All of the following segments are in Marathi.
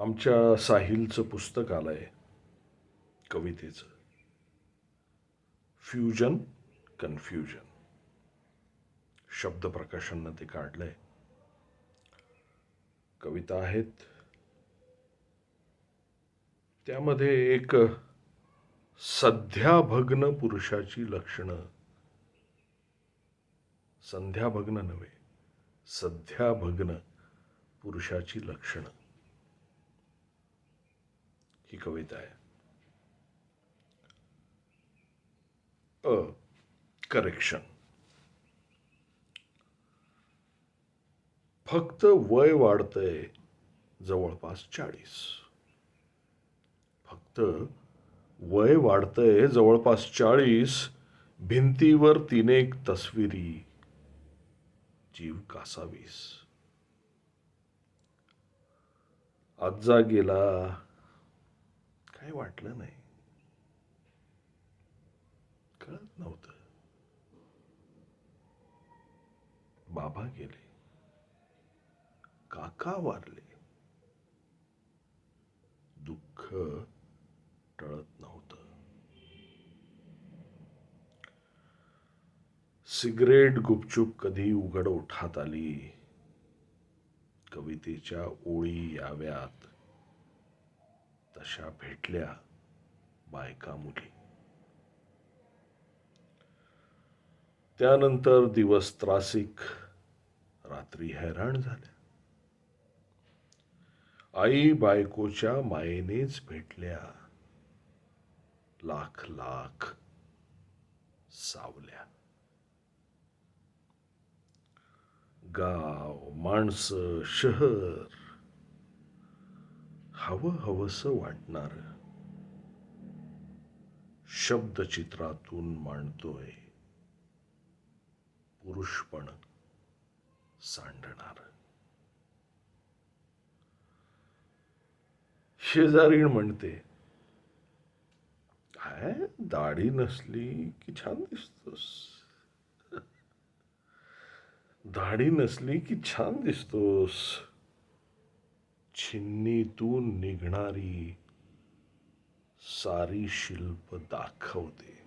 आमच्या साहिलचं पुस्तक आलंय कवितेचं. फ्युजन कन्फ्युजन शब्द प्रकाशननं ते काढलंय. कविता आहेत. त्यामध्ये एक सध्या भग्न पुरुषाची लक्षणं. संध्याभग्न नव्हे सध्या भग्न पुरुषाची लक्षणं. ही कविता आहे अ करेक्शन फक्त वय वाढतंय जवळपास चाळीस. फक्त वय वाढतंय जवळपास चाळीस भिंतीवर तीनेक तस्विरी. जीव कासावीस. आजा गेला. काय वाटलं नाही. कळत नव्हतं. बाबा गेले. काका वारले. दुःख टळत नव्हतं. सिगरेट गुपचूप कधी उघड उठात आली. कवितेच्या ओळी याव्यात. तशा भेटल्या बायका मुली. त्यानंतर दिवस त्रासिक रात्री हैराण झाल्या. आई बायकोच्या मायेनेच भेटल्या. लाख लाख सावल्या. गाव माणसं शहर हवं हवस वाटणार. शब्दचित्रातून मांडतोय. पुरुषपण सांडणार. शेजारीण म्हणते काय दाढी नसली की छान दिसतोस. दाढी नसली की छान दिसतोस. छिन्नीतून निघणारी सारी शिल्प दाखवते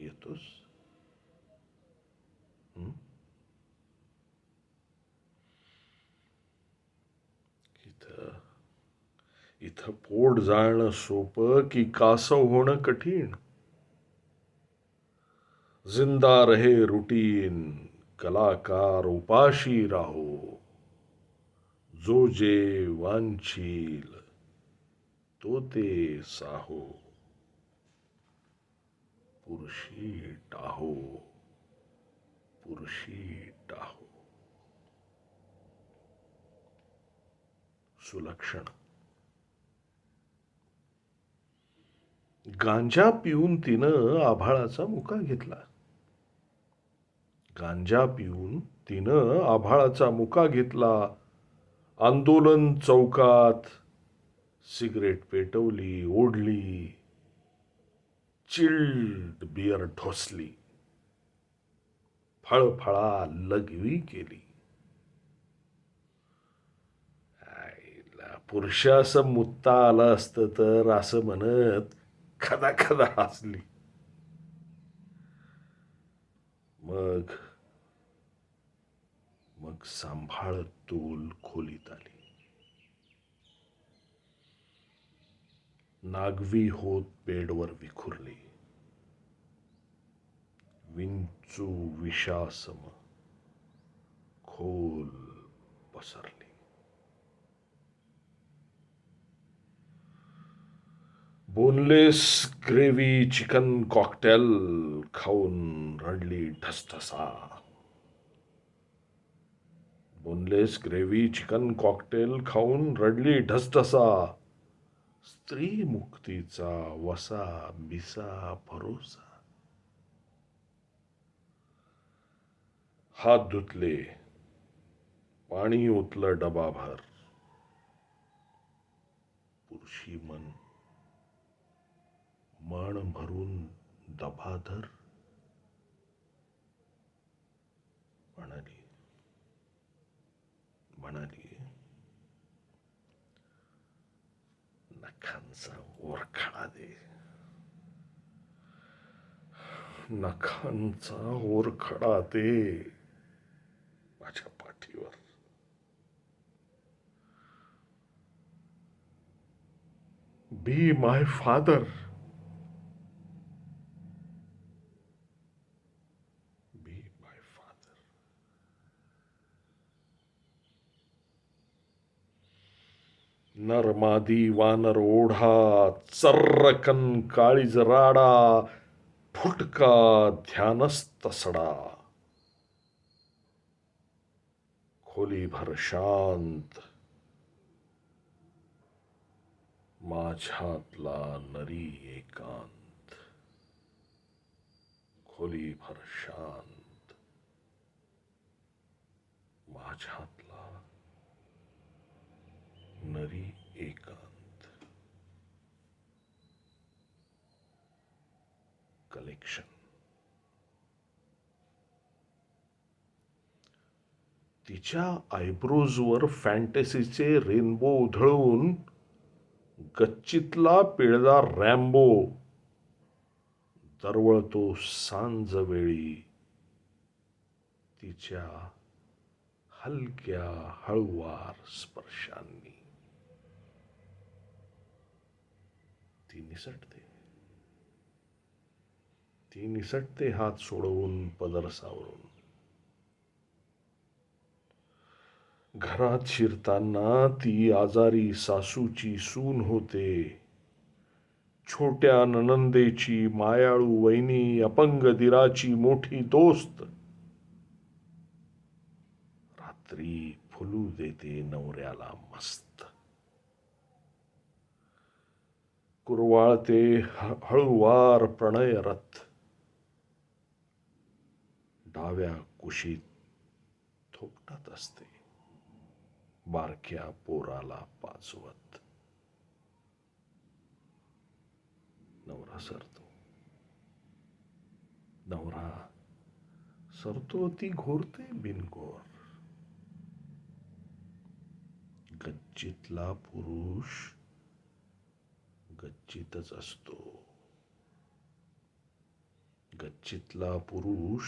येतोस? इथं पोट जाळणं सोपं की कासव होणं कठीण? ज़िंदा रहे रुटीन, कलाकार उपाशी राहो जो जे वांछील तो ते साहो. पुरुषी टाहो. पुरुषी टाहो. सुलक्षण. गांजा पिऊन तिनं आभाळाचा मुका घेतला. गांजा पिऊन तिनं आभाळाचा मुका घेतला. आंदोलन चौकात सिगरेट पेटवली ओढली चिल्ड बियर ठोसली फळफळा लगवी केली. आईला पुरुषासं मुत्ता आलं असतं तर असं म्हणत खदा खदा हसली. मग मग सांभाळत तोल खोलीत आली. नागवी होत बेडवर विखुरली. विंचू विषासम खोल पसरली. बोनलेस ग्रेव्ही चिकन कॉकटेल खाऊन रडली ढसठसा बोनलेस ग्रेव्ही चिकन कॉकटेल खाऊन रडली ढसढसा. स्त्री मुक्तीचा वसा बिसा भरोसा. हात धुतले. पाणी ओतलं डबाभर. पुरुषी मन. मन भरून दबाधर. म्हणाली नखांचा ओरखडा दे. नखांचा ओरखडा दे माझ्या पाठीवर. Be my father be my father मादी वानर ओढा चर्रकन काळीज राडा फुटका ध्यानस्तसडा खोलीभर शांत. माझ्यातला नरी एकांत. खोलीभर शांत. माझ्यातला नरी एकांत. कलेक्शन तिच्या आयब्रोजवर फॅन्टसीचे रेनबो उधळून गच्चीतला पिळदा रॅम्बो दरवळतो सांजवेळी तिच्या हलक्या हळुवार स्पर्शांनी. ती निसटते. ती निसटते हात सोडवून पदर सावरून. घरात शिरताना ती आजारी सासूची सून होते. छोट्या ननंदेची मायाळू वहिनी अपंग दिराची मोठी दोस्त. रात्री फुलू देते नवऱ्याला मस्त. कुरवाळते ह- हळुवार प्रणय रथ. डाव्या कुशीत थोपटत असते. बारक्या पोराला पाचवत नवरा सरतो. नवरा सरतो ती घोरते बिनघोर. गच्चीतला पुरुष गच्चीतच असतो. गच्चीतला पुरुष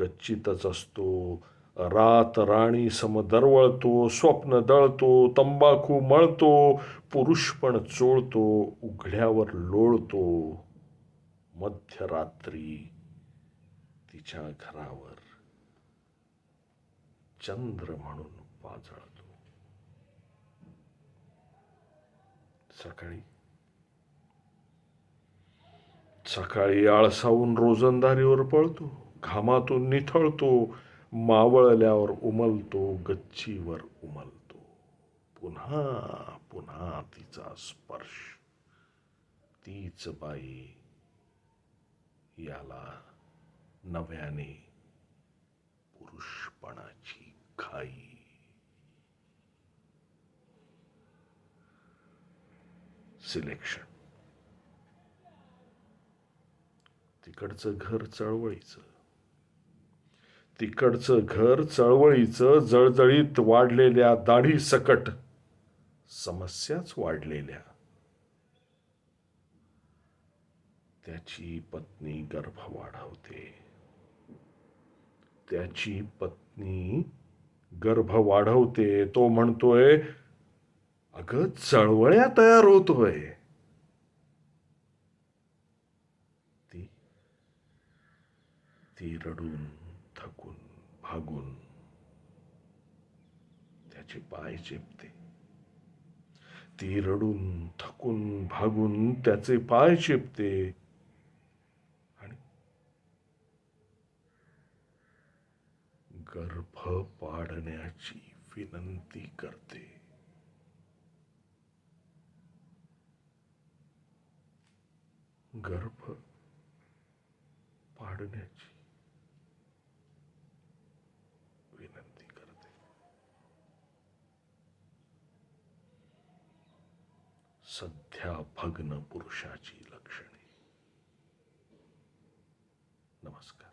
गच्चीतच असतो. रात राणी सम दरवळतो स्वप्न दळतो तंबाखू मळतो पुरुष पण चोळतो उघड्यावर लोळतो. मध्यरात्री तिच्या घरावर चंद्र म्हणून पाजळतो. सकाळी सकाळी आळसावून रोजंदारीवर पळतो घामातून निथळतो मावळल्यावर उमलतो गच्चीवर उमलतो. पुन्हा पुन्हा तिचा स्पर्श. तीच बाई याला नव्याने पुरुषपणाची खाई सिलेक्शन. तिकडचं घर चळवळीचं. तिकडचं घर चळवळीचं जळजळीत वाढलेल्या दाढी सकट समस्याच वाढलेल्या. त्याची पत्नी गर्भ वाढवते त्याची पत्नी गर्भ वाढवते तो म्हणतोय अगं चळवळ्या तयार होतोय ती ती रडून थकून भागून त्याचे पाय चेपते. ती रडून थकून भागून त्याचे पाय चेपते. आणि गर्भ पाडण्याची विनंती करते. गर्भ पाडण्याची विनंती करते सध्या भग्न पुरुषाची लक्षणे. नमस्कार.